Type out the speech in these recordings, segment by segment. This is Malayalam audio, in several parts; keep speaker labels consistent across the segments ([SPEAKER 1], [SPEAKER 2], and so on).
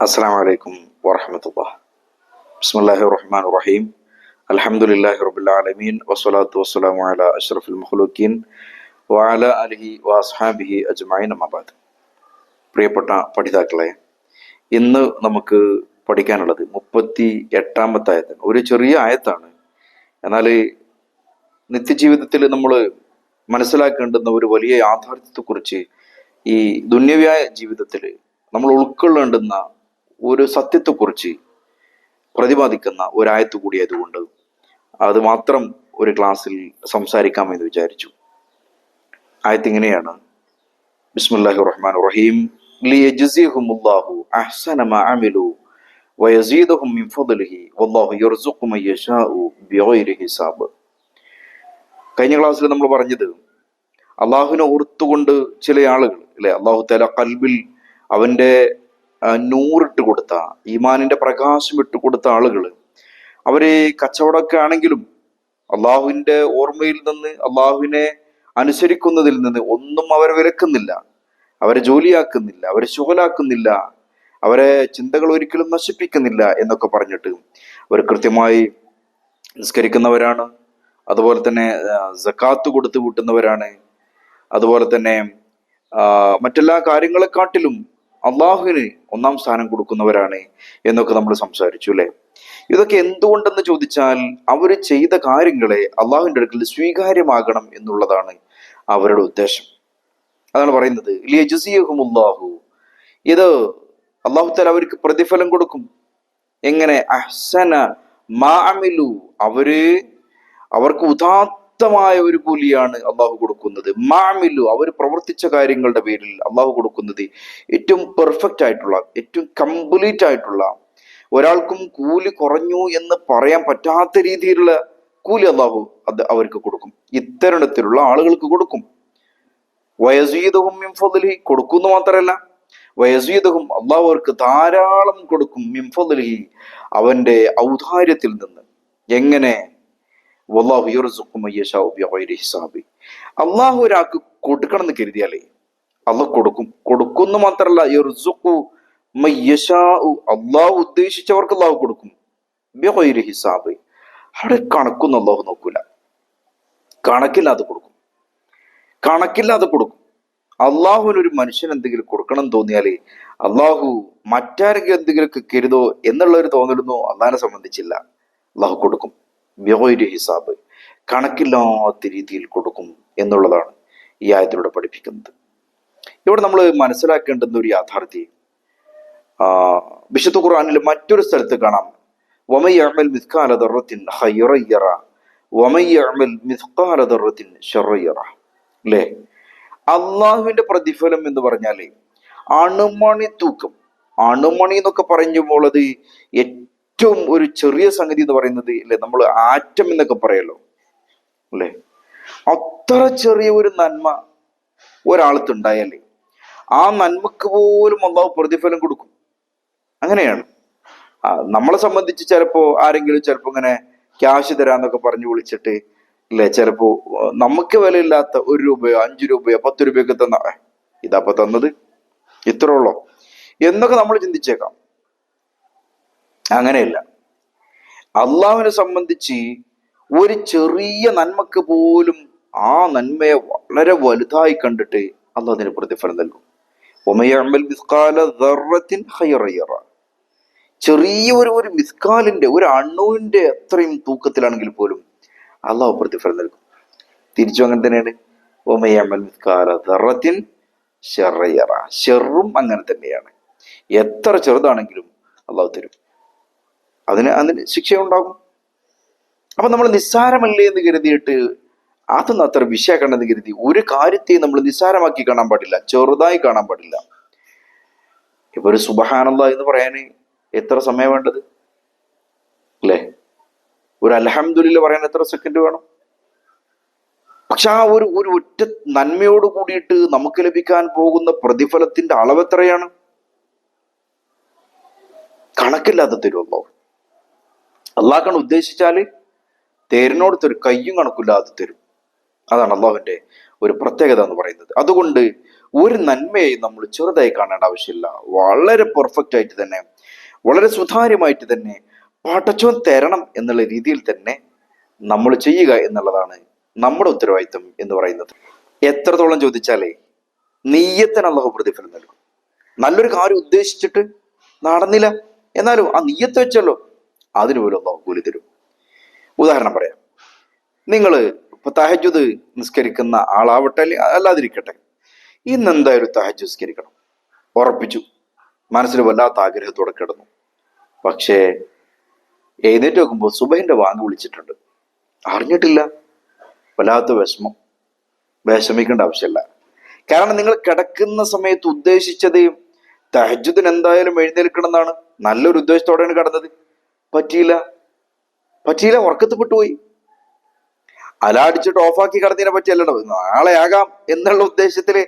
[SPEAKER 1] അസ്സാം വലൈക്കും വാഹമത്തുള്ള ബിസ്മില്ലാഹി റഹ്മാൻ റഹീം അലഹമുല്ലാഹി റബുലാലമീൻ വസ്സലാത്തു വസ്സലാമു അല അഷ്റഫുൽ മഹ്ലൂക്കീൻ വാല അലിഹി വാസ്ഹാബിഹി അജ്മായിൻ അമാബാദ് പ്രിയപ്പെട്ട പഠിതാക്കളെ ഇന്ന് നമുക്ക് പഠിക്കാനുള്ളത് മുപ്പത്തി എട്ടാമത്തെ ആയത്താണ്. ഒരു ചെറിയ ആയത്താണ്. എന്നാൽ നിത്യജീവിതത്തിൽ നമ്മൾ മനസ്സിലാക്കേണ്ടുന്ന ഒരു വലിയ യാഥാർത്ഥ്യത്തെക്കുറിച്ച് ഈ ദുന്യവ്യായ ജീവിതത്തിൽ നമ്മൾ ഉൾക്കൊള്ളേണ്ടുന്ന ഒരു സത്യത്തെക്കുറിച്ച് പ്രതിപാദിക്കുന്ന ഒരായത്ത് കൂടിയായതുകൊണ്ട് അത് മാത്രം ഒരു ക്ലാസ്സിൽ സംസാരിക്കാമെന്ന് വിചാരിച്ചു. ആയത്ത് ഇങ്ങനെയാണ് ബിസ്മില്ലാഹി റഹ്മാൻ റഹീം ലിയജ്സിഹുമുല്ലാഹു കഴിഞ്ഞ ക്ലാസ്സിൽ നമ്മൾ പറഞ്ഞത് അള്ളാഹുവിനെ ഓർത്തുകൊണ്ട് ചില ആളുകൾ അല്ലെ? അള്ളാഹു തല കൽബിൽ അവന്റെ ആ, നൂറിട്ട് കൊടുത്ത ഈമാനിന്റെ പ്രകാശം ഇട്ട് കൊടുത്ത ആളുകൾ അവരെ കച്ചവടമൊക്കെ ആണെങ്കിലും അള്ളാഹുവിന്റെ ഓർമ്മയിൽ നിന്ന് അള്ളാഹുവിനെ അനുസരിക്കുന്നതിൽ നിന്ന് ഒന്നും അവരെ വിലക്കുന്നില്ല അവരെ ജോലിയാക്കുന്നില്ല അവരെ ശുഹലാക്കുന്നില്ല അവരെ ചിന്തകൾ ഒരിക്കലും നശിപ്പിക്കുന്നില്ല എന്നൊക്കെ പറഞ്ഞിട്ട് അവർ കൃത്യമായി നിസ്കരിക്കുന്നവരാണ്. അതുപോലെ തന്നെ ആ, സക്കാത്ത് കൊടുത്തു കൂട്ടുന്നവരാണ്. അതുപോലെ തന്നെ മറ്റെല്ലാ കാര്യങ്ങളെക്കാട്ടിലും അള്ളാഹുവിന് ഒന്നാം സ്ഥാനം കൊടുക്കുന്നവരാണ് എന്നൊക്കെ നമ്മൾ സംസാരിച്ചു അല്ലെ? ഇതൊക്കെ എന്തുകൊണ്ടെന്ന് ചോദിച്ചാൽ അവർ ചെയ്ത കാര്യങ്ങളെ അള്ളാഹുവിന്റെ അടുക്കൽ സ്വീകാര്യമാകണം എന്നുള്ളതാണ് അവരുടെ ഉദ്ദേശം. അതാണ് പറയുന്നത്. അള്ളാഹു ഇത് അള്ളാഹു താല അവർക്ക് പ്രതിഫലം കൊടുക്കും. എങ്ങനെ? അഹ്സന മാഅമിലു. അവർ അവർക്ക് ഉദാത്തമായ ഒരു കൂലിയാണ് അള്ളാഹു കൊടുക്കുന്നത്. മാമിലു അവർ പ്രവർത്തിച്ച കാര്യങ്ങളുടെ പേരിൽ അള്ളാഹു കൊടുക്കുന്നത് ഏറ്റവും പെർഫെക്റ്റ് ആയിട്ടുള്ള ഏറ്റവും കംപ്ലീറ്റ് ആയിട്ടുള്ള ഒരാൾക്കും കൂലി കുറഞ്ഞു എന്ന് പറയാൻ പറ്റാത്ത രീതിയിലുള്ള കൂലി അള്ളാഹു അത് അവർക്ക് കൊടുക്കും. ഇത്തരണത്തിലുള്ള ആളുകൾക്ക് കൊടുക്കും. വയസ്സീതവും മിംഫദലി കൊടുക്കുന്നു മാത്രമല്ല വയസ്സീതവും അള്ളാഹു അവർക്ക് ധാരാളം കൊടുക്കും മിംഫലി അവന്റെ ഔദാര്യത്തിൽ നിന്ന്. എങ്ങനെ വല്ലാഹു ഹിസാബി. അള്ളാഹു ഒരാൾക്ക് കൊടുക്കണം എന്ന് കരുതിയാലേ അള്ളാഹ് കൊടുക്കും. കൊടുക്കുന്നു മാത്രമല്ല യർസുഖു അള്ളാഹു ഉദ്ദേശിച്ചവർക്ക് അള്ളാഹു കൊടുക്കും. ഹിസാബ്. അവിടെ കണക്കൊന്നും അള്ളാഹു നോക്കൂല. കണക്കില്ലാതെ കൊടുക്കും. കണക്കില്ലാതെ കൊടുക്കും. അള്ളാഹുവിന് ഒരു മനുഷ്യൻ എന്തെങ്കിലും കൊടുക്കണം തോന്നിയാലേ അള്ളാഹു മറ്റാരെങ്കിലും എന്തെങ്കിലുമൊക്കെ കരുതോ എന്നുള്ള ഒരു തോന്നലൊന്നും അള്ളാഹിനെ സംബന്ധിച്ചില്ല. അള്ളാഹു കൊടുക്കും. ബ്യോയിര് ഹിസാബ് കണക്കില്ലാത്ത രീതിയിൽ കൊടുക്കും എന്നുള്ളതാണ് ഈ ആയത്തിലൂടെ പഠിപ്പിക്കുന്നത്. ഇവിടെ നമ്മൾ മനസ്സിലാക്കേണ്ടുന്ന ഒരു യാഥാർത്ഥ്യം. വിശുദ്ധ ഖുർആാനിൽ മറ്റൊരു സ്ഥലത്ത് കാണാം. വമയ്യഅമൽ മിസ്കാല ദർറത്തിൻ ഷറയ്യറ അല്ലേ? അള്ളാഹുവിന്റെ പ്രതിഫലം എന്ന് പറഞ്ഞാൽ അണുമണി തൂക്കം. അണുമണി എന്നൊക്കെ പറയുമ്പോൾ അത് ഏറ്റവും ഒരു ചെറിയ സംഗതി എന്ന് പറയുന്നത് അല്ലെ നമ്മൾ ആറ്റം എന്നൊക്കെ പറയല്ലോ അല്ലെ? അത്ര ചെറിയ ഒരു നന്മ ഒരാളത്തുണ്ടായാലേ ആ നന്മക്ക് പോലും അള്ളാഹു പ്രതിഫലം കൊടുക്കും. അങ്ങനെയാണ്. നമ്മളെ സംബന്ധിച്ച് ചിലപ്പോ ആരെങ്കിലും ചിലപ്പോ ഇങ്ങനെ ക്യാഷ് തരാന്നൊക്കെ പറഞ്ഞു വിളിച്ചിട്ട് അല്ലെ ചിലപ്പോ നമുക്ക് വിലയില്ലാത്ത ഒരു രൂപയോ അഞ്ചു രൂപയോ പത്ത് രൂപയൊക്കെ തന്ന. ഇതാപ്പ തന്നത്. ഇത്ര ഉള്ളോ. എന്നൊക്കെ നമ്മൾ ചിന്തിച്ചേക്കാം. അങ്ങനെയല്ല. അള്ളാഹുവിനെ സംബന്ധിച്ച് ഒരു ചെറിയ നന്മക്ക് പോലും ആ നന്മയെ വളരെ വലുതായി കണ്ടിട്ട് അള്ളാഹ് അതിന് പ്രതിഫലം നൽകും. ചെറിയ ഒരു ഒരു മിസ്കാലിന്റെ ഒരു അണുവിന്റെ അത്രയും തൂക്കത്തിലാണെങ്കിൽ പോലും അള്ളാഹു പ്രതിഫലം നൽകും. തിരിച്ചു അങ്ങനെ തന്നെയാണ്. ഒമയഅമൽ മിസ്കാല ദർറത്തിൻ ഷെറയറ ഷെറും അങ്ങനെ തന്നെയാണ്. എത്ര ചെറുതാണെങ്കിലും അള്ളാഹു തരും. അതിന് അതിന് ശിക്ഷ ഉണ്ടാകും അപ്പൊ നമ്മൾ നിസ്സാരമല്ലേ എന്ന് കരുതിയിട്ട് അതൊന്നും അത്ര വിഷയക്കണ്ടെന്ന് കരുതി ഒരു കാര്യത്തെ നമ്മൾ നിസ്സാരമാക്കി കാണാൻ പാടില്ല ചെറുതായി കാണാൻ പാടില്ല. ഇപ്പൊ ഒരു സുബഹാനന്ദ എന്ന് പറയാൻ എത്ര സമയം വേണ്ടത്? അല്ലേ? ഒരു അലഹമുല്ല പറയാൻ എത്ര സെക്കൻഡ് വേണം? പക്ഷെ ആ ഒരു ഒരു ഒറ്റ നന്മയോട് കൂടിയിട്ട് നമുക്ക് ലഭിക്കാൻ പോകുന്ന പ്രതിഫലത്തിന്റെ അളവ് എത്രയാണ്? കണക്കില്ലാതെ തരും അള്ളാഹു അള്ളാഹ്ക്കാണ് ഉദ്ദേശിച്ചാൽ തേരിനോട് തരും കയ്യും കണക്കില്ലാതെ തരും. അതാണ് അള്ളാഹുവിന്റെ ഒരു പ്രത്യേകത എന്ന് പറയുന്നത്. അതുകൊണ്ട് ഒരു നന്മയെ നമ്മൾ ചെറുതായി കാണേണ്ട ആവശ്യമില്ല. വളരെ പെർഫെക്റ്റ് ആയിട്ട് തന്നെ വളരെ സുതാര്യമായിട്ട് തന്നെ പാട്ടച്ചോൻ തരണം എന്നുള്ള രീതിയിൽ തന്നെ നമ്മൾ ചെയ്യുക എന്നുള്ളതാണ് നമ്മുടെ ഉത്തരവാദിത്വം എന്ന് പറയുന്നത്. എത്രത്തോളം ചോദിച്ചാലേ നെയ്യത്തിന് അള്ളാഹു പ്രതിഫലം നൽകും. നല്ലൊരു കാര്യം ഉദ്ദേശിച്ചിട്ട് നടന്നില്ല. എന്നാലും ആ നെയ്യത്ത് വെച്ചല്ലോ അതിന് പോലും അള്ളാഹു കൂലി തരും. ഉദാഹരണം പറയാം. നിങ്ങൾ ഇപ്പൊ തഹജുദ് നിസ്കരിക്കുന്ന ആളാവട്ടെ അല്ലെ അല്ലാതിരിക്കട്ടെ. ഇന്ന് എന്തായാലും തഹജ് നിസ്കരിക്കണം. ഉറപ്പിച്ചു. മനസ്സിൽ വല്ലാത്ത ആഗ്രഹത്തോടെ കിടന്നു. പക്ഷേ എഴുന്നേറ്റ് നോക്കുമ്പോൾ സുബഹിന്റെ വാങ്ങ് വിളിച്ചിട്ടുണ്ട്. അറിഞ്ഞിട്ടില്ല. വല്ലാത്ത വിഷമം. വിഷമിക്കേണ്ട ആവശ്യമില്ല. കാരണം നിങ്ങൾ കിടക്കുന്ന സമയത്ത് ഉദ്ദേശിച്ചത് തഹജുദിന് എന്തായാലും എഴുന്നേൽക്കണം എന്നാണ്. നല്ലൊരു ഉദ്ദേശത്തോടെയാണ് കിടന്നത്. പറ്റിയില്ല. പറ്റിയില്ല ഉറക്കത്തിൽപ്പെട്ടു പോയി അലാടിച്ചിട്ട് ഓഫാക്കി കിടന്നതിനെ പറ്റിയല്ലോ നാളെ ആകാം എന്നുള്ള ഉദ്ദേശത്തിൽ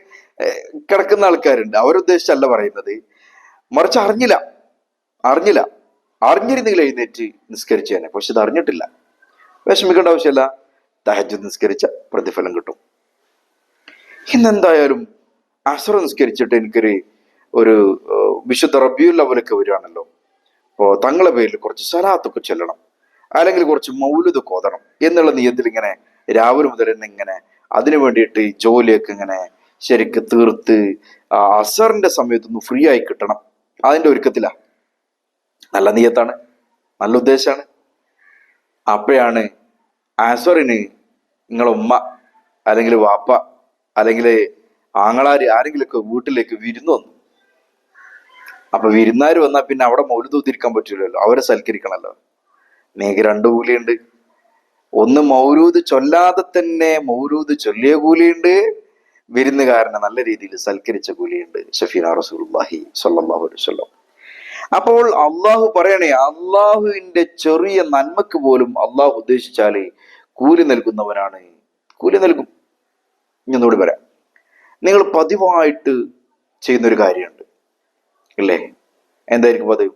[SPEAKER 1] കിടക്കുന്ന ആൾക്കാരുണ്ട്. അവരുദ്ദേശിച്ചല്ല പറയുന്നത്. മറിച്ച് അറിഞ്ഞില്ല. അറിഞ്ഞില്ല. അറിഞ്ഞിരുന്നെങ്കിൽ എഴുന്നേറ്റ് നിസ്കരിച്ചു തന്നെ പക്ഷെ ഇത് അറിഞ്ഞിട്ടില്ല. വിഷമിക്കേണ്ട ആവശ്യമില്ല. തഹജ് നിസ്കരിച്ച പ്രതിഫലം കിട്ടും. ഇന്നെന്തായാലും അസുറ നിസ്കരിച്ചിട്ട് എനിക്കൊരു ഒരു വിശുദ്ധ റബിയുൽ അവലൊക്കെ വരികയാണല്ലോ. അപ്പോൾ തങ്ങളെ പേരിൽ കുറച്ച് സലാത്തൊക്കെ ചെല്ലണം. അല്ലെങ്കിൽ കുറച്ച് മൗലത് കോതണം എന്നുള്ള നിയത്തിൽ ഇങ്ങനെ രാവിലെ മുതൽ തന്നെ ഇങ്ങനെ അതിനു വേണ്ടിയിട്ട് ജോലിയൊക്കെ ഇങ്ങനെ ശരിക്ക് തീർത്ത് അസറിന്റെ സമയത്തൊന്ന് ഫ്രീ ആയി കിട്ടണം. അതിന്റെ ഒരുക്കത്തിലാ. നല്ല നിയത്താണ്. നല്ല ഉദ്ദേശമാണ് അപ്പോഴാണ് അസറിന് നിങ്ങളെ ഉമ്മ അല്ലെങ്കിൽ വാപ്പ അല്ലെങ്കിൽ ആങ്ങളാര് ആരെങ്കിലുമൊക്കെ വീട്ടിലേക്ക് വിരുന്ന് വന്നു. അപ്പൊ വിരുന്നാർ വന്നാൽ പിന്നെ അവിടെ മൗലുദ് ഉദ്ധരിക്കാൻ പറ്റില്ലല്ലോ അവരെ സൽക്കരിക്കണല്ലോ. നീക്ക് രണ്ടു കൂലിയുണ്ട്. ഒന്ന് മൗരൂദ് ചൊല്ലാതെ തന്നെ മൗരൂദ് ചൊല്ലിയ കൂലിയുണ്ട്. വിരുന്നുകാരനെ നല്ല രീതിയിൽ സൽക്കരിച്ച കൂലിയുണ്ട്. ഷഫീന റസൂലുള്ളാഹി സ്വല്ലല്ലാഹു അലൈഹി വസല്ലം. അപ്പോൾ അള്ളാഹു പറയണേ അള്ളാഹുവിന്റെ ചെറിയ നന്മക്ക് പോലും അള്ളാഹു ഉദ്ദേശിച്ചാലേ കൂലി നൽകുന്നവനാണ് കൂലി നൽകും. ഇനി ഒന്നുകൂടി പറയാം നിങ്ങൾ പതിവായിട്ട് ചെയ്യുന്നൊരു കാര്യമുണ്ട്. ഇല്ലേ എന്തായിരിക്കും പതിവ്?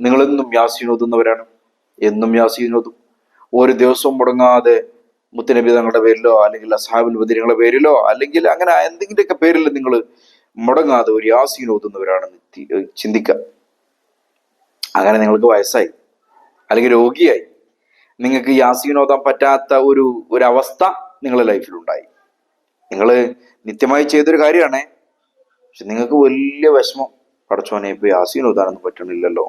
[SPEAKER 1] നിങ്ങളെന്നും യാസീൻ ഓതുന്നവരാണ്. എന്നും യാസീൻ ഒരു ദിവസം മുടങ്ങാതെ മുത്തനബി തങ്ങളുടെ പേരിലോ അല്ലെങ്കിൽ അസാബിൻ ബദിരിങ്ങളുടെ പേരിലോ അല്ലെങ്കിൽ അങ്ങനെ എന്തെങ്കിലുമൊക്കെ പേരിൽ നിങ്ങൾ മുടങ്ങാതെ ഒരു യാസീൻ ഓതുന്നവരാണെന്ന് ചിന്തിക്കുക. അങ്ങനെ നിങ്ങൾക്ക് വയസ്സായി. അല്ലെങ്കിൽ രോഗിയായി. നിങ്ങൾക്ക് യാസീൻ പറ്റാത്ത ഒരു ഒരു അവസ്ഥ നിങ്ങളുടെ ലൈഫിലുണ്ടായി. നിങ്ങൾ നിത്യമായി ചെയ്തൊരു കാര്യമാണേ. പക്ഷെ നിങ്ങൾക്ക് വലിയ വിഷമം. പടച്ചോനെ ഇപ്പൊ യാസീൻ ഓതാനൊന്നും പറ്റണില്ലല്ലോ.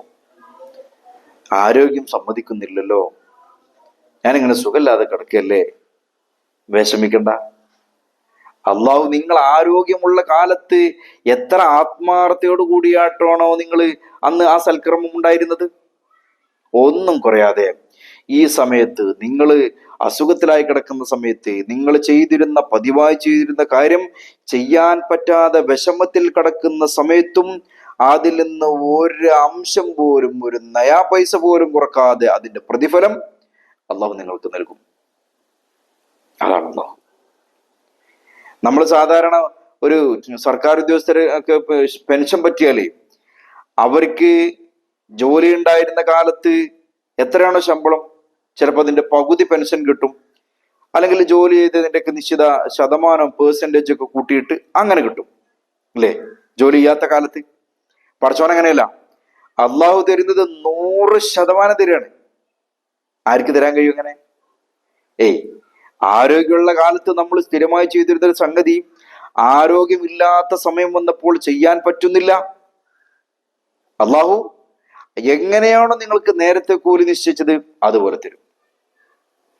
[SPEAKER 1] ആരോഗ്യം സമ്മതിക്കുന്നില്ലല്ലോ. ഞാനിങ്ങനെ സുഖമില്ലാതെ കിടക്കല്ലേ വിഷമിക്കണ്ട. അള്ളാഹു നിങ്ങൾ ആരോഗ്യമുള്ള കാലത്ത് എത്ര ആത്മാർത്ഥയോട് കൂടിയാട്ടാണോ നിങ്ങൾ അന്ന് ആ സൽക്രമം ഉണ്ടായിരുന്നത്? ഒന്നും കുറയാതെ ഈ സമയത്ത് നിങ്ങൾ അസുഖത്തിലായി കിടക്കുന്ന സമയത്ത് നിങ്ങൾ ചെയ്തിരുന്ന പതിവായി ചെയ്തിരുന്ന കാര്യം ചെയ്യാൻ പറ്റാതെ വിഷമത്തിൽ കിടക്കുന്ന സമയത്തും അതിൽ നിന്ന് ഒരു അംശം പോലും ഒരു നയാ പൈസ പോലും കുറക്കാതെ അതിന്റെ പ്രതിഫലം അള്ളാഹു നിങ്ങൾക്ക് നൽകും. അതാണ് നമ്മൾ സാധാരണ ഒരു സർക്കാർ ഉദ്യോഗസ്ഥരെ ഒക്കെ പെൻഷൻ പറ്റിയാലേ അവർക്ക് ജോലി ഉണ്ടായിരുന്ന കാലത്ത് എത്രയാണോ ശമ്പളം? ചിലപ്പോൾ അതിന്റെ പകുതി പെൻഷൻ കിട്ടും. അല്ലെങ്കിൽ ജോലി ചെയ്തതിന്റെ ഒക്കെ നിശ്ചിത ശതമാനം പേഴ്സന്റേജ് ഒക്കെ കൂട്ടിയിട്ട് അങ്ങനെ കിട്ടും. അല്ലേ? ജോലി ചെയ്യാത്ത കാലത്ത്. പഠിച്ചോൻ അങ്ങനെയല്ല. അള്ളാഹു തരുന്നത് നൂറ് ശതമാനം തരികയാണ്. ആർക്ക് തരാൻ കഴിയും അങ്ങനെ ഏയ് ആരോഗ്യമുള്ള കാലത്ത് നമ്മൾ സ്ഥിരമായി ചെയ്തിരുന്ന ഒരു സംഗതി ആരോഗ്യമില്ലാത്ത സമയം വന്നപ്പോൾ ചെയ്യാൻ പറ്റുന്നില്ല. അള്ളാഹു എങ്ങനെയാണോ നിങ്ങൾക്ക് നേരത്തെ കൂലി നിശ്ചയിച്ചത് അതുപോലെ തരും.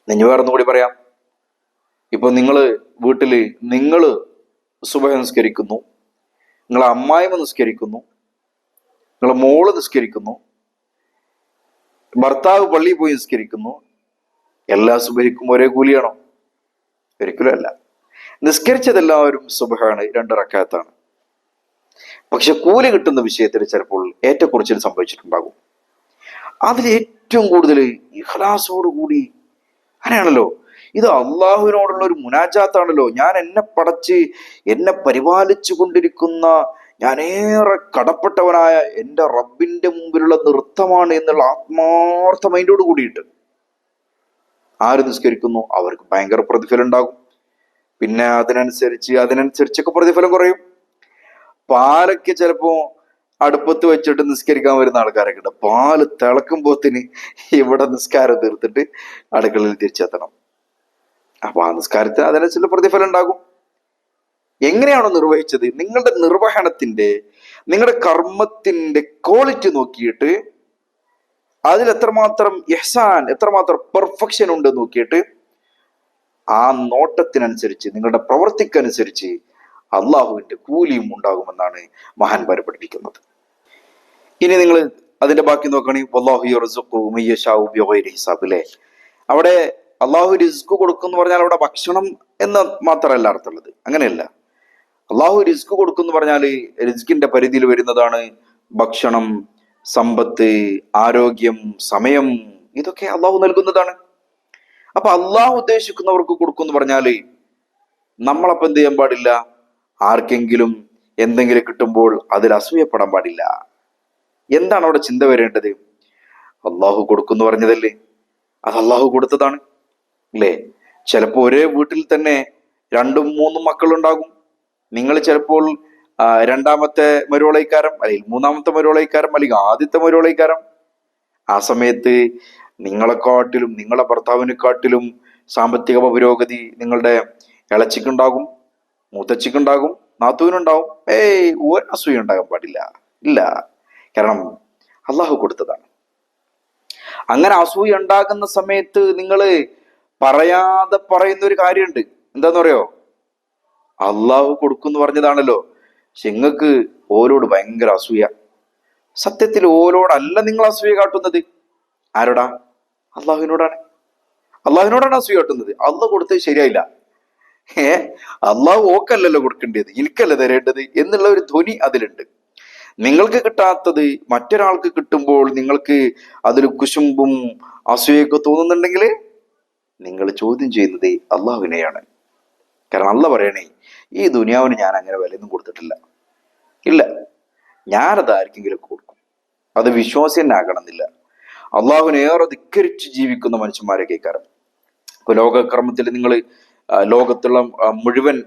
[SPEAKER 1] നിങ്ങൾ വേറെ കൂടി പറയാം. ഇപ്പൊ നിങ്ങൾ വീട്ടിൽ നിങ്ങൾ സുബഹ നിസ്കരിക്കുന്നു. നിങ്ങളെ അമ്മായിമ നിസ്കരിക്കുന്നു. നിങ്ങളെ മോൾ നിസ്കരിക്കുന്നു. ഭർത്താവ് പള്ളിയിൽ പോയി നിസ്കരിക്കുന്നു. എല്ലാ സുബഹിക്കും ഒരേ കൂലിയാണോ? ഒരിക്കലും അല്ല. നിസ്കരിച്ചതെല്ലാവരും സുബഹാണ് രണ്ട് റക്കാത്താണ്. പക്ഷെ കൂലി കിട്ടുന്ന വിഷയത്തിൽ ചിലപ്പോൾ ഏറ്റക്കുറച്ചിൽ സംഭവിച്ചിട്ടുണ്ടാകും. അതിൽ ഏറ്റവും കൂടുതൽ ഇഖലാസോടുകൂടി അങ്ങനെയാണല്ലോ. ഇത് അള്ളാഹുവിനോടുള്ള ഒരു മുനാജാത്താണല്ലോ. ഞാൻ എന്നെ പടച്ച് എന്നെ പരിപാലിച്ചു കൊണ്ടിരിക്കുന്ന ഞാനേറെ കടപ്പെട്ടവനായ എന്റെ റബ്ബിന്റെ മുമ്പിലുള്ള നൃത്തമാണ് എന്നുള്ള ആത്മാർത്ഥ മൈൻഡോട് കൂടിയിട്ട് ആര് നിസ്കരിക്കുന്നു? അവർക്ക് ഭയങ്കര പ്രതിഫലം ഉണ്ടാകും പിന്നെ അതിനനുസരിച്ച് അതിനനുസരിച്ചൊക്കെ പ്രതിഫലം കുറയും. പാലൊക്കെ ചിലപ്പോ അടുപ്പത്ത് വെച്ചിട്ട് നിസ്കരിക്കാൻ വരുന്ന ആൾക്കാരൊക്കെ ഉണ്ട്. പാൽ തിളക്കുമ്പോത്തിന് ഇവിടെ നിസ്കാരം തീർത്തിട്ട് അടുക്കളയിൽ തിരിച്ചെത്തണം. അപ്പൊ ആ നിസ്കാരത്തിന് അതിനനുസരിച്ച് പ്രതിഫലം ഉണ്ടാകും. എങ്ങനെയാണോ നിർവഹിച്ചത്? നിങ്ങളുടെ നിർവഹണത്തിന്റെ നിങ്ങളുടെ കർമ്മത്തിന്റെ ക്വാളിറ്റി നോക്കിയിട്ട് അതിൽ എത്രമാത്രം യഹ്സാൻ എത്രമാത്രം പെർഫെക്ഷൻ ഉണ്ട് നോക്കിയിട്ട് ആ നോട്ടത്തിനനുസരിച്ച് നിങ്ങളുടെ പ്രവൃത്തിക്കനുസരിച്ച് അള്ളാഹുവിന്റെ കൂലിയും ഉണ്ടാകുമെന്നാണ് മഹാന്മാർ പഠിപ്പിക്കുന്നത് ഇനി നിങ്ങൾ അതിന്റെ ബാക്കി നോക്കുകയാണെങ്കിൽ വല്ലാഹു യർസുഖു മയ്യശാഉ ബിഗൈരി ഹിസാബ് അല്ലേ അവിടെ അള്ളാഹു റിസ്ക് കൊടുക്കും എന്ന് പറഞ്ഞാൽ അവിടെ ഭക്ഷണം എന്ന് മാത്രമല്ല അർത്ഥമുള്ളത്. അങ്ങനെയല്ല. അള്ളാഹു റിസ്ക് കൊടുക്കുന്നു പറഞ്ഞാൽ റിസ്കിന്റെ പരിധിയിൽ വരുന്നതാണ് ഭക്ഷണം സമ്പത്ത് ആരോഗ്യം സമയം ഇതൊക്കെ അള്ളാഹു നൽകുന്നതാണ്. അപ്പൊ അള്ളാഹു ഉദ്ദേശിക്കുന്നവർക്ക് കൊടുക്കുന്നു പറഞ്ഞാൽ നമ്മളപ്പം എന്ത് ചെയ്യാൻ പാടില്ല? ആർക്കെങ്കിലും എന്തെങ്കിലും കിട്ടുമ്പോൾ അതിൽ അസൂയപ്പെടാൻ പാടില്ല. എന്താണ് അവിടെ ചിന്ത വരേണ്ടത്? അള്ളാഹു കൊടുക്കുന്നു പറഞ്ഞതല്ലേ? അത് അള്ളാഹു കൊടുത്തതാണ്. അല്ലേ ചിലപ്പോൾ ഒരേ വീട്ടിൽ തന്നെ രണ്ടും മൂന്നും മക്കളുണ്ടാകും. നിങ്ങൾ ചിലപ്പോൾ രണ്ടാമത്തെ മരുവളൈക്കാരം അല്ലെങ്കിൽ മൂന്നാമത്തെ മരുവളൈക്കാരം അല്ലെങ്കിൽ ആദ്യത്തെ മരുവളൈക്കാരം ആ സമയത്ത് നിങ്ങളെക്കാട്ടിലും നിങ്ങളെ ഭർത്താവിനെക്കാട്ടിലും സാമ്പത്തിക പുരോഗതി നിങ്ങളുടെ ഇളച്ചിക്കുണ്ടാകും മൂത്തച്ചിക്കുണ്ടാകും നാത്തൂനുണ്ടാവും. ഏയ് ഒരു അസൂയ ഉണ്ടാകാൻ പാടില്ല. ഇല്ല. കാരണം അള്ളാഹു കൊടുത്തതാണ്. അങ്ങനെ അസൂയ ഉണ്ടാകുന്ന സമയത്ത് നിങ്ങൾ പറയാതെ പറയുന്ന ഒരു കാര്യമുണ്ട്. എന്താന്ന് പറയോ അള്ളാഹു കൊടുക്കുന്നു പറഞ്ഞതാണല്ലോ. പക്ഷെ നിങ്ങൾക്ക് ഓരോട് ഭയങ്കര അസൂയ. സത്യത്തിൽ ഓരോടല്ല നിങ്ങൾ അസൂയ കാട്ടുന്നത്. ആരോടാ? അള്ളാഹുവിനോടാണ്. അള്ളാഹുവിനോടാണ് അസൂയ കാട്ടുന്നത്. അള്ളാഹ് കൊടുത്തത് ശരിയായില്ല. ഏ? അള്ളാഹു ഓക്കല്ലല്ലോ കൊടുക്കേണ്ടത്. എനിക്കല്ലേ തരേണ്ടത് എന്നുള്ള ഒരു ധ്വനി അതിലുണ്ട്. നിങ്ങൾക്ക് കിട്ടാത്തത് മറ്റൊരാൾക്ക് കിട്ടുമ്പോൾ നിങ്ങൾക്ക് അതിൽ കുശുമ്പും അസൂയൊക്കെ തോന്നുന്നുണ്ടെങ്കിൽ നിങ്ങൾ ചോദ്യം ചെയ്യുന്നത് അള്ളാഹുവിനെയാണ്. കാരണം അല്ല പറയണേ ഈ ദുനിയാവിന് ഞാൻ അങ്ങനെ വിലയൊന്നും കൊടുത്തിട്ടില്ല. ഇല്ല. ഞാനത് ആർക്കെങ്കിലും കൊടുക്കും. അത് വിശ്വാസ്യനാകണമെന്നില്ല. അള്ളാഹുവിനെ ഏറെ ധിക്കരിച്ച് ജീവിക്കുന്ന മനുഷ്യന്മാരെ കേൾക്കാറ്. ഇപ്പൊ ലോകക്രമത്തിൽ നിങ്ങൾ ലോകത്തുള്ള മുഴുവൻ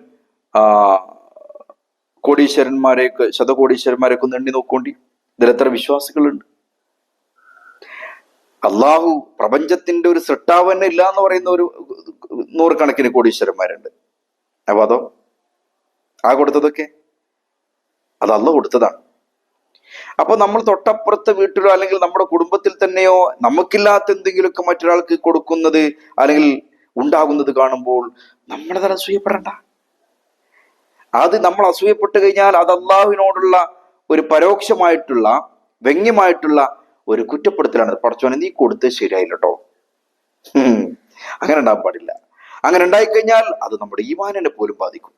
[SPEAKER 1] കോടീശ്വരന്മാരെയൊക്കെ ശതകോടീശ്വരന്മാരെയൊക്കെ ഒന്ന് എണ്ണി നോക്കോണ്ടി. ഇതിലെത്ര വിശ്വാസികളുണ്ട്? അള്ളാഹു പ്രപഞ്ചത്തിന്റെ ഒരു സൃഷ്ടാവ് തന്നെ ഇല്ല എന്ന് പറയുന്ന ഒരു നൂറുകണക്കിന് കോടീശ്വരന്മാരുണ്ട്. അപ്പൊ അതോ ആ കൊടുത്തതൊക്കെ? അത് അല്ല കൊടുത്തതാ. അപ്പൊ നമ്മൾ തൊട്ടപ്പുറത്തെ വീട്ടിലോ അല്ലെങ്കിൽ നമ്മുടെ കുടുംബത്തിൽ തന്നെയോ നമുക്കില്ലാത്ത എന്തെങ്കിലുമൊക്കെ മറ്റൊരാൾക്ക് കൊടുക്കുന്നത് അല്ലെങ്കിൽ ഉണ്ടാകുന്നത് കാണുമ്പോൾ നമ്മളെ നമ്മളത് അസൂയപ്പെടണ്ട. അത് നമ്മൾ അസൂയപ്പെട്ട് കഴിഞ്ഞാൽ അത് അള്ളാഹുവിനോടുള്ള ഒരു പരോക്ഷമായിട്ടുള്ള വ്യംഗ്യമായിട്ടുള്ള ഒരു കുറ്റപ്പെടുത്തലാണ്. പടച്ചോനെ നീ കൊടുത്ത് ശരിയായില്ല കേട്ടോ. അങ്ങനെ ഉണ്ടാകാൻ പാടില്ല. അങ്ങനെ ഉണ്ടായിക്കഴിഞ്ഞാൽ അത് നമ്മുടെ ഈമാനിനെ പോലും ബാധിക്കും.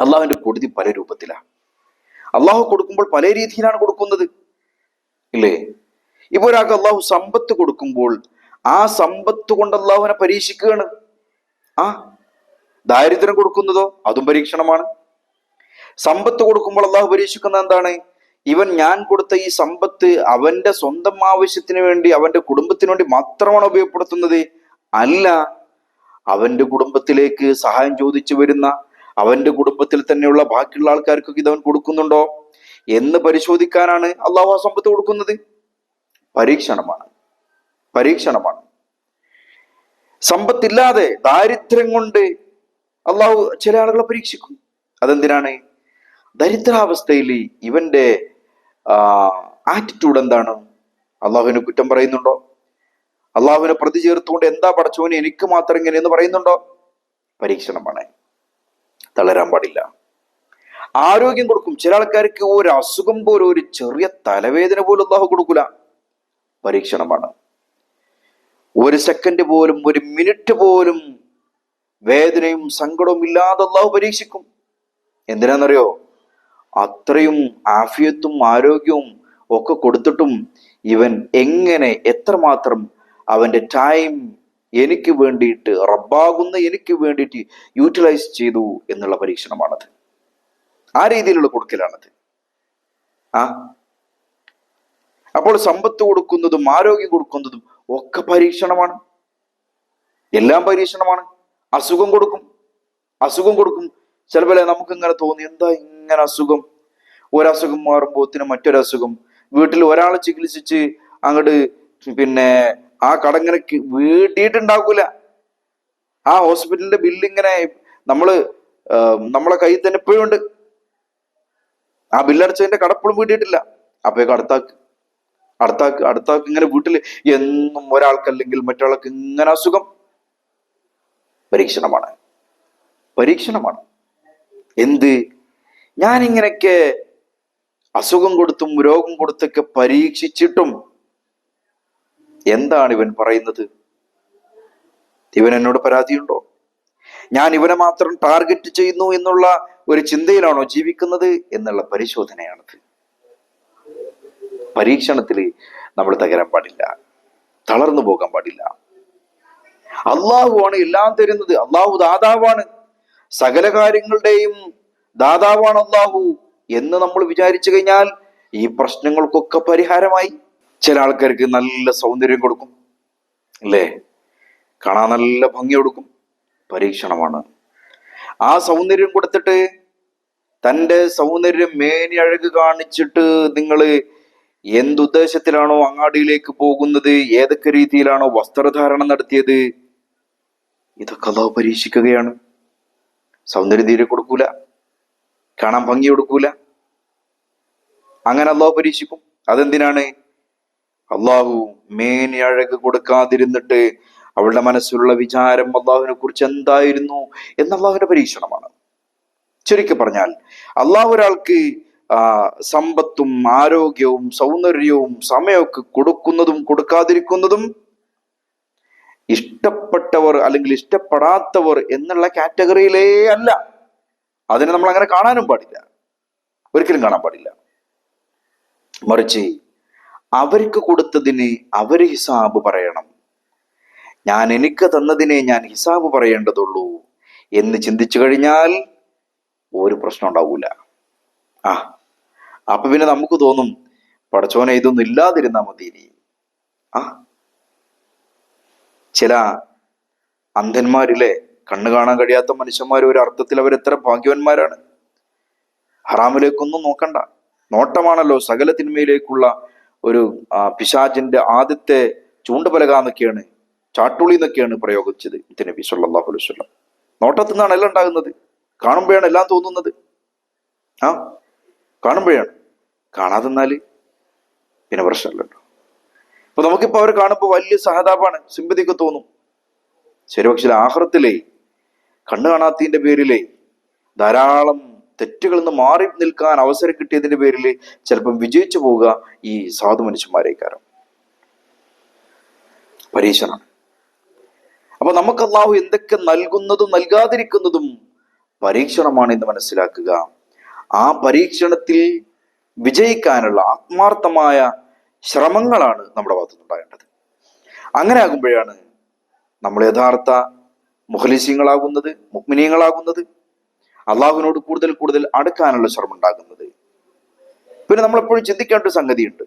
[SPEAKER 1] അള്ളാഹുവിന്റെ കൊടുതി പല രൂപത്തിലാണ് അള്ളാഹു കൊടുക്കുമ്പോൾ പല രീതിയിലാണ് കൊടുക്കുന്നത്. ഇല്ലേ? ഇപ്പൊ ഒരാൾക്ക് അള്ളാഹു സമ്പത്ത് കൊടുക്കുമ്പോൾ ആ സമ്പത്ത് കൊണ്ട് അള്ളാഹുവിനെ പരീക്ഷിക്കുകയാണ്. ആ? ദാരിദ്ര്യം കൊടുക്കുന്നതോ? അതും പരീക്ഷണമാണ്. സമ്പത്ത് കൊടുക്കുമ്പോൾ അള്ളാഹു പരീക്ഷിക്കുന്ന എന്താണ്? ഇവൻ ഞാൻ കൊടുത്ത ഈ സമ്പത്ത് അവന്റെ സ്വന്തം ആവശ്യത്തിന് വേണ്ടി അവന്റെ കുടുംബത്തിന് വേണ്ടി മാത്രമാണ് ഉപയോഗപ്പെടുത്തുന്നത്. അല്ല അവന്റെ കുടുംബത്തിലേക്ക് സഹായം ചോദിച്ചു വരുന്ന അവന്റെ കുടുംബത്തിൽ തന്നെയുള്ള ബാക്കിയുള്ള ആൾക്കാർക്കൊക്കെ ഇതവൻ കൊടുക്കുന്നുണ്ടോ എന്ന് പരിശോധിക്കാനാണ് അള്ളാഹു ആ സമ്പത്ത് കൊടുക്കുന്നത്. പരീക്ഷണമാണ്. പരീക്ഷണമാണ്. സമ്പത്തില്ലാതെ ദാരിദ്ര്യം കൊണ്ട് അള്ളാഹു ചില ആളുകളെ പരീക്ഷിക്കും. അതെന്തിനാണ്? ദരിദ്രാവസ്ഥയിൽ ഇവന്റെ ആറ്റിറ്റ്യൂഡ് എന്താണ്? അള്ളാഹുവിനെ കുറ്റം പറയുന്നുണ്ടോ? അള്ളാഹുവിനെ പ്രതി ചേർത്തുകൊണ്ട് എന്താ പഠിച്ചവന് എനിക്ക് മാത്രം ഇങ്ങനെ എന്ന് പറയുന്നുണ്ടോ? പരീക്ഷണമാണ്. തളരാൻ പാടില്ല. ആരോഗ്യം കൊടുക്കും. ചില ആൾക്കാർക്ക് ഒരു അസുഖം പോലും ഒരു ചെറിയ തലവേദന പോലും അള്ളാഹു കൊടുക്കൂല. പരീക്ഷണമാണ്. ഒരു സെക്കൻഡ് പോലും ഒരു മിനിറ്റ് പോലും വേദനയും സങ്കടവും ഇല്ലാതെ അള്ളാഹു പരീക്ഷിക്കും. എന്തിനാണെന്നറിയോ? അത്രയും ആഫിയത്തും ആരോഗ്യവും ഒക്കെ കൊടുത്തിട്ടും ഇവൻ എങ്ങനെ എത്രമാത്രം അവന്റെ ടൈം എനിക്ക് വേണ്ടിയിട്ട് റബ്ബാകുന്ന എനിക്ക് വേണ്ടിയിട്ട് യൂട്ടിലൈസ് ചെയ്തു എന്നുള്ള പരീക്ഷണമാണത്. ആ രീതിയിലുള്ള കൊടുക്കലാണത്. ആ? അപ്പോൾ സമ്പത്ത് കൊടുക്കുന്നതും ആരോഗ്യം കൊടുക്കുന്നതും ഒക്കെ പരീക്ഷണമാണ്. എല്ലാം പരീക്ഷണമാണ്. അസുഖം കൊടുക്കും. അസുഖം കൊടുക്കും. ചിലപ്പോൾ നമുക്ക് ഇങ്ങനെ തോന്നി എന്താ ഇങ്ങനെ അസുഖം? ഒരസുഖം മാറുമ്പോത്തിന് മറ്റൊരസുഖം. വീട്ടിൽ ഒരാളെ ചികിത്സിച്ച് അങ്ങോട്ട് പിന്നെ ആ കടങ്ങനെ വീട്ടിയിട്ടുണ്ടാക്കൂല ആ ഹോസ്പിറ്റലിന്റെ ബില്ല് ഇങ്ങനെ നമ്മൾ നമ്മളെ കയ്യിൽ തന്നെ ഇപ്പോഴും ഉണ്ട്. ആ ബില്ലടച്ചതിന്റെ കടപ്പുളും വീട്ടിയിട്ടില്ല അപ്പോഴേക്ക് അടുത്താക്ക് അടുത്താക്ക് അടുത്താക്ക് ഇങ്ങനെ വീട്ടിൽ എന്നും ഒരാൾക്കല്ലെങ്കിൽ മറ്റൊരാൾക്ക് ഇങ്ങനെ അസുഖം. പരീക്ഷണമാണ്. പരീക്ഷണമാണ്. എന്ത്? ഞാനിങ്ങനെയൊക്കെ അസുഖം കൊടുത്തും രോഗം കൊടുത്തൊക്കെ പരീക്ഷിച്ചിട്ടും എന്താണ് ഇവൻ പറയുന്നത്? ഇവൻ എന്നോട് പരാതിയുണ്ടോ? ഞാൻ ഇവനെ മാത്രം ടാർഗറ്റ് ചെയ്യുന്നു എന്നുള്ള ഒരു ചിന്തയിലാണോ ജീവിക്കുന്നത് എന്നുള്ള പരിശോധനയാണത്. പരീക്ഷണത്തിൽ നമ്മൾ തകരാൻ പാടില്ല. തളർന്നു പോകാൻ പാടില്ല. അള്ളാഹുവാണ് എല്ലാം തരുന്നത്. അള്ളാഹു ദാതാവാണ്. സകല കാര്യങ്ങളുടെയും ദാതാവാണ് അള്ളാഹു എന്ന് നമ്മൾ വിചാരിച്ചു കഴിഞ്ഞാൽ ഈ പ്രശ്നങ്ങൾക്കൊക്കെ പരിഹാരമായി. ചില ആൾക്കാർക്ക് നല്ല സൗന്ദര്യം കൊടുക്കും അല്ലേ? കാണാൻ നല്ല ഭംഗി കൊടുക്കും പരീക്ഷണമാണ്. ആ സൗന്ദര്യം കൊടുത്തിട്ട് തന്റെ സൗന്ദര്യം മേനി അഴക് കാണിച്ചിട്ട് നിങ്ങൾ എന്തുദ്ദേശത്തിലാണോ അങ്ങാടിയിലേക്ക് പോകുന്നത് ഏതൊക്കെ രീതിയിലാണോ വസ്ത്രധാരണം നടത്തിയത് ഇതൊക്കെ അതോ പരീക്ഷിക്കുകയാണ്. സൗന്ദര്യം തീരെ കൊടുക്കൂല കാണാൻ ഭംഗി കൊടുക്കൂല. അങ്ങനെ അള്ളാഹു പരീക്ഷിക്കും. അതെന്തിനാണ്? അള്ളാഹു മേനി അഴക് കൊടുക്കാതിരുന്നിട്ട് അവളുടെ മനസ്സിലുള്ള വിചാരം അള്ളാഹുവിനെ കുറിച്ച് എന്തായിരുന്നു എന്ന പരീക്ഷണമാണ്. ചുരുക്കി പറഞ്ഞാൽ അള്ളാഹു ഒരാൾക്ക് സമ്പത്തും ആരോഗ്യവും സൗന്ദര്യവും സമയമൊക്കെ കൊടുക്കുന്നതും കൊടുക്കാതിരിക്കുന്നതും ഇഷ്ടപ്പെട്ടവർ അല്ലെങ്കിൽ ഇഷ്ടപ്പെടാത്തവർ എന്നുള്ള കാറ്റഗറിയിലേ അല്ല. അതിനെ നമ്മൾ അങ്ങനെ കാണാനും പാടില്ല. ഒരിക്കലും കാണാൻ പാടില്ല. മറിച്ച് അവർക്ക് കൊടുത്തതിന് അവർ ഹിസാബ് പറയണം. ഞാൻ എനിക്ക് തന്നതിനെ ഞാൻ ഹിസാബ് പറയേണ്ടതുള്ളൂ. എന്ന് ചിന്തിച്ചു കഴിഞ്ഞാൽ ഒരു പ്രശ്നം ഉണ്ടാവൂല. ആ അപ്പൊ പിന്നെ നമുക്ക് തോന്നും പടച്ചോനെ ഇതൊന്നും ഇല്ലാതിരുന്നാ മതി ആ ചില അന്ധന്മാരിലെ കണ്ണു കാണാൻ കഴിയാത്ത മനുഷ്യന്മാർ ഒരു അർത്ഥത്തിൽ അവർ എത്ര ഭാഗ്യവാന്മാരാണ്. ഹറാമിലേക്കൊന്നും നോക്കണ്ട. നോട്ടമാണല്ലോ സകല തിന്മയിലേക്കുള്ള ഒരു പിശാജിന്റെ ആദ്യത്തെ ചൂണ്ടുപലക എന്നൊക്കെയാണ് ചാട്ടുളി എന്നൊക്കെയാണ് പ്രയോഗിച്ചത് നബി സല്ലല്ലാഹു അലൈഹി വസല്ലം. നോട്ടത്തിൽ നിന്നാണ് എല്ലാം ഉണ്ടാകുന്നത്. കാണുമ്പോഴാണ് എല്ലാം തോന്നുന്നത്. ആ കാണുമ്പോഴാണ്. കാണാതെ നിന്നാൽ പിന്നെ പ്രശ്നമില്ലല്ലോ. അപ്പൊ നമുക്കിപ്പോ അവരെ കാണുമ്പോൾ വലിയ സഹതാപാണ് സിമ്പതിയൊക്കെ തോന്നും. ശരി പക്ഷെ ആഹ്റത്തിലേ കണ്ണു കാണാത്തതിന്റെ പേരിലേ ധാരാളം തെറ്റുകളിൽ നിന്ന് മാറി നിൽക്കാൻ അവസരം കിട്ടിയതിന്റെ പേരിൽ ചിലപ്പം വിജയിച്ചു പോവുക ഈ സാധു മനുഷ്യന്മാരെ കാരണം പരീക്ഷണമാണ് അപ്പൊ നമുക്ക് അള്ളാഹു എന്തൊക്കെ നൽകുന്നതും നൽകാതിരിക്കുന്നതും പരീക്ഷണമാണ് എന്ന് മനസ്സിലാക്കുക. ആ പരീക്ഷണത്തിൽ വിജയിക്കാനുള്ള ആത്മാർത്ഥമായ ശ്രമങ്ങളാണ് നമ്മുടെ ഭാഗത്തുനിന്നുണ്ടാകേണ്ടത് അങ്ങനെ ആകുമ്പോഴാണ് നമ്മൾ യഥാർത്ഥ മുഖലിസ്യങ്ങളാകുന്നത് മുഗ്മിനീയങ്ങളാകുന്നത് അള്ളാഹുവിനോട് കൂടുതൽ കൂടുതൽ അടുക്കാനുള്ള ശ്രമം ഉണ്ടാകുന്നത് പിന്നെ നമ്മൾ എപ്പോഴും ചിന്തിക്കേണ്ട ഒരു സംഗതിയുണ്ട്.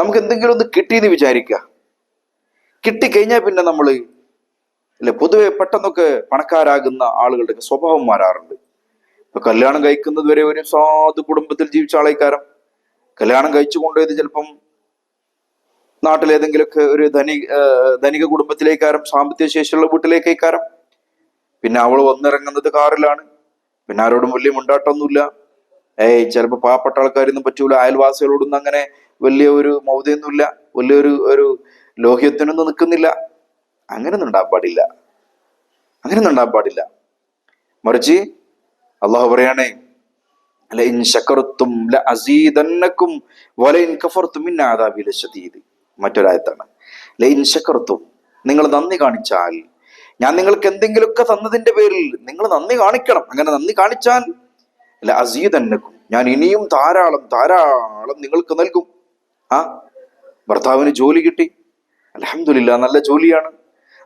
[SPEAKER 1] നമുക്ക് എന്തെങ്കിലും ഒന്ന് കിട്ടിയെന്ന് വിചാരിക്കുക. കിട്ടിക്കഴിഞ്ഞാൽ പിന്നെ നമ്മൾ അല്ലെ പൊതുവെ പെട്ടെന്നൊക്കെ പണക്കാരാകുന്ന ആളുകളുടെ സ്വഭാവം മാറാറുണ്ട്. ഇപ്പൊ കല്യാണം കഴിക്കുന്നത് വരെ ഒരു സാധു കുടുംബത്തിൽ ജീവിച്ച ആളേക്കാരം. കല്യാണം കഴിച്ചു കൊണ്ടുപോയത് ചിലപ്പം നാട്ടിലേതെങ്കിലുമൊക്കെ ഒരു ധനി ധനിക കുടുംബത്തിലേക്കാരം സാമ്പത്തിക ശേഷിയുള്ള വീട്ടിലേക്കേക്കാരം. പിന്നെ അവൾ വന്നിറങ്ങുന്നത് കാറിലാണ്. പിന്നെ ആരോടും വലിയ മുണ്ടാട്ടമൊന്നുമില്ല. ഏയ് ചിലപ്പോൾ പാവപ്പെട്ട ആൾക്കാരൊന്നും പറ്റൂല. അയൽവാസികളോടൊന്നും അങ്ങനെ വലിയ ഒരു മൗതയൊന്നുമില്ല. വലിയൊരു ഒരു ലോഹ്യത്തിനൊന്നും നിൽക്കുന്നില്ല. അങ്ങനെയൊന്നും ഉണ്ടാകാൻ പാടില്ല. അങ്ങനെയൊന്നും ഉണ്ടാകാൻ പാടില്ല. മറിച്ച് അള്ളാഹു പറയണേ ലശദീദ് മറ്റൊരായത്താണ്. ലൈൻ നിങ്ങൾ നന്ദി കാണിച്ചാൽ ഞാൻ നിങ്ങൾക്ക് എന്തെങ്കിലുമൊക്കെ തന്നതിന്റെ പേരിൽ നിങ്ങൾ നന്ദി കാണിക്കണം. അങ്ങനെ നന്ദി കാണിച്ചാൽ അല്ല ലഅസീദന്നക്കും ഞാൻ ഇനിയും ധാരാളം ധാരാളം നിങ്ങൾക്ക് നൽകും. ആ ഭർത്താവിന് ജോലി കിട്ടി. അലഹമില്ല നല്ല ജോലിയാണ്.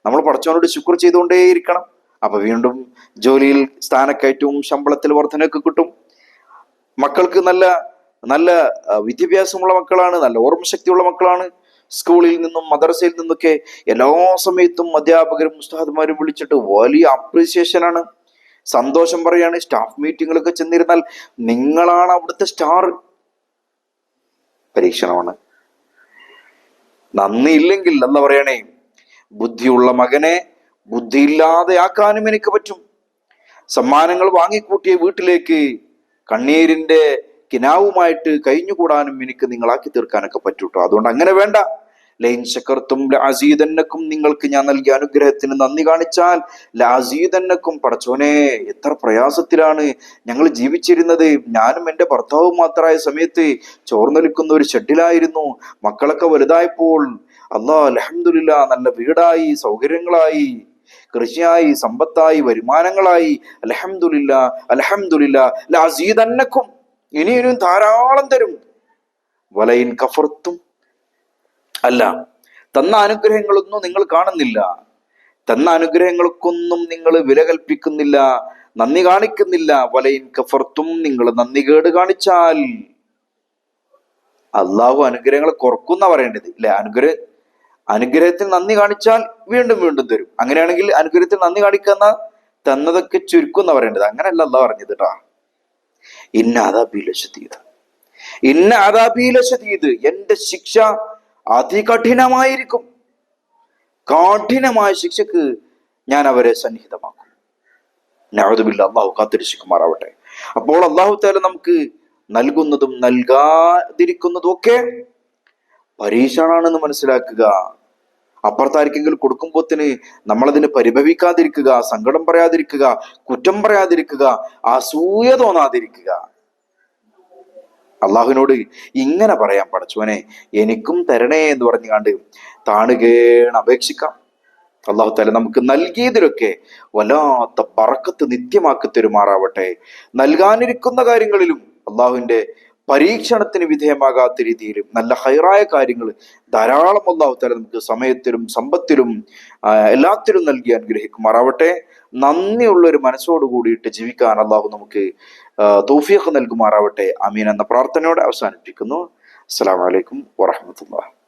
[SPEAKER 1] നമ്മൾ പഠിച്ചവനോട് ശുക്ർ ചെയ്തുകൊണ്ടേയിരിക്കണം. അപ്പൊ വീണ്ടും ജോലിയിൽ സ്ഥാനക്കയറ്റവും ശമ്പളത്തിൽ വർധനയൊക്കെ കിട്ടും. മക്കൾക്ക് നല്ല നല്ല വിദ്യാഭ്യാസമുള്ള മക്കളാണ് നല്ല ഓർമ്മശക്തിയുള്ള മക്കളാണ്. സ്കൂളിൽ നിന്നും മദ്രസയിൽ നിന്നൊക്കെ എല്ലാ സമയത്തും അധ്യാപകരും മുസ്താദ്മാരും വിളിച്ചിട്ട് വലിയ അപ്രീസിയേഷൻ ആണ്. സന്തോഷം പറയാണ് സ്റ്റാഫ് മീറ്റിങ്ങിലൊക്കെ ചെന്നിരുന്നാൽ നിങ്ങളാണ് അവിടുത്തെ സ്റ്റാർ പരീക്ഷണമാണ്. നന്ദി ഇല്ലെങ്കിൽ എന്ന് പറയണേ ബുദ്ധിയുള്ള മകനെ ബുദ്ധിയില്ലാതെ ആക്കാനും എനിക്ക് പറ്റും. സമ്മാനങ്ങൾ വാങ്ങിക്കൂട്ടിയ വീട്ടിലേക്ക് കണ്ണീരിന്റെ കിനാവുമായിട്ട് കഴിഞ്ഞുകൂടാനും എനിക്ക് നിങ്ങളാക്കി തീർക്കാനൊക്കെ പറ്റൂട്ടോ. അതുകൊണ്ട് അങ്ങനെ വേണ്ട. ലൈൻ ശക്കർത്തും ലാസീതന്നക്കും നിങ്ങൾക്ക് ഞാൻ നൽകിയ അനുഗ്രഹത്തിന് നന്ദി കാണിച്ചാൽ ലാസീതന്നക്കും പടച്ചോനെ എത്ര പ്രയാസത്തിലാണ് ഞങ്ങൾ ജീവിച്ചിരുന്നത്. ഞാനും എന്റെ ഭർത്താവും മാത്രമായ സമയത്ത് ചോർന്നൊലിക്കുന്ന ഒരു ഷെഡിലായിരുന്നു. മക്കളൊക്കെ വലുതായപ്പോൾ അള്ളാ അലഹമില്ല നല്ല വീടായി സൗകര്യങ്ങളായി കൃഷിയായി സമ്പത്തായി വരുമാനങ്ങളായി. അലഹമില്ല അലഹമില്ല ലാസീതന്നക്കും ഇനി ഇനിയും ധാരാളം തരും. വലയിൻ കഫർത്തും അല്ല തന്ന അനുഗ്രഹങ്ങളൊന്നും നിങ്ങൾ കാണുന്നില്ല. തന്ന അനുഗ്രഹങ്ങൾക്കൊന്നും നിങ്ങൾ വില കൽപ്പിക്കുന്നില്ല നന്ദി കാണിക്കുന്നില്ല. വലയും കഫർത്തും നിങ്ങൾ നന്ദി കേട് കാണിച്ചാൽ. അള്ളാഹു അനുഗ്രഹങ്ങൾ കുറക്കുന്ന പറയേണ്ടത്. ഇല്ലേ? അനുഗ്രഹ അനുഗ്രഹത്തിൽ നന്ദി കാണിച്ചാൽ വീണ്ടും വീണ്ടും തരും. അങ്ങനെയാണെങ്കിൽ അനുഗ്രഹത്തിൽ നന്ദി കാണിക്കുന്ന തന്നതൊക്കെ ചുരുക്കുന്ന പറയേണ്ടത്. അങ്ങനെയല്ല അള്ളാഹ് പറഞ്ഞത് കേട്ടാ ഇന്ന അതാബീലശതീത് ഇന്ന അതാബീലശതീത് എന്റെ ശിക്ഷ അതികഠിനമായിരിക്കും. കഠിനമായ ശിക്ഷക്ക് ഞാൻ അവരെ സന്നിഹിതമാക്കും. നവതുബില്ല അള്ളാഹു കാത്തിരിശിക്കുമാറാവട്ടെ അപ്പോൾ അള്ളാഹു താല നമുക്ക് നൽകുന്നതും നൽകാതിരിക്കുന്നതും ഒക്കെ പരീക്ഷണാണെന്ന് മനസ്സിലാക്കുക. അപ്പുറത്താർക്കെങ്കിലും കൊടുക്കുമ്പോത്തിന് നമ്മളതിന് പരിഭവിക്കാതിരിക്കുക സങ്കടം പറയാതിരിക്കുക കുറ്റം പറയാതിരിക്കുക അസൂയ തോന്നാതിരിക്കുക. അള്ളാഹുവിനോട് ഇങ്ങനെ പറയാൻ പടച്ചോനെ എനിക്കും തരണേ എന്ന് പറഞ്ഞുകൊണ്ട് താണുകേണ് അപേക്ഷിക്കാം. അള്ളാഹു താല നമുക്ക് നൽകിയതിലൊക്കെ വല്ലാത്ത പറക്കത്ത് നിത്യമാക്കി തെരുമാറാവട്ടെ നൽകാനിരിക്കുന്ന കാര്യങ്ങളിലും അള്ളാഹുവിന്റെ പരീക്ഷണത്തിന് വിധേയമാകാത്ത രീതിയിലും നല്ല ഹൈറായ കാര്യങ്ങൾ ധാരാളം അള്ളാഹു താല നമുക്ക് സമയത്തിലും സമ്പത്തിലും എല്ലാത്തിലും നൽകി അനുഗ്രഹിക്കുമാറാവട്ടെ. നന്ദിയുള്ള ഒരു മനസ്സോട് കൂടിയിട്ട് ജീവിക്കാൻ അള്ളാഹു നമുക്ക് തൗഫീഖ് നൽകുമാറാവട്ടെ. അമീൻ എന്ന പ്രാർത്ഥനയോടെ അവസാനിപ്പിക്കുന്നു. അസ്സലാമു അലൈക്കും വറഹമത്തുള്ള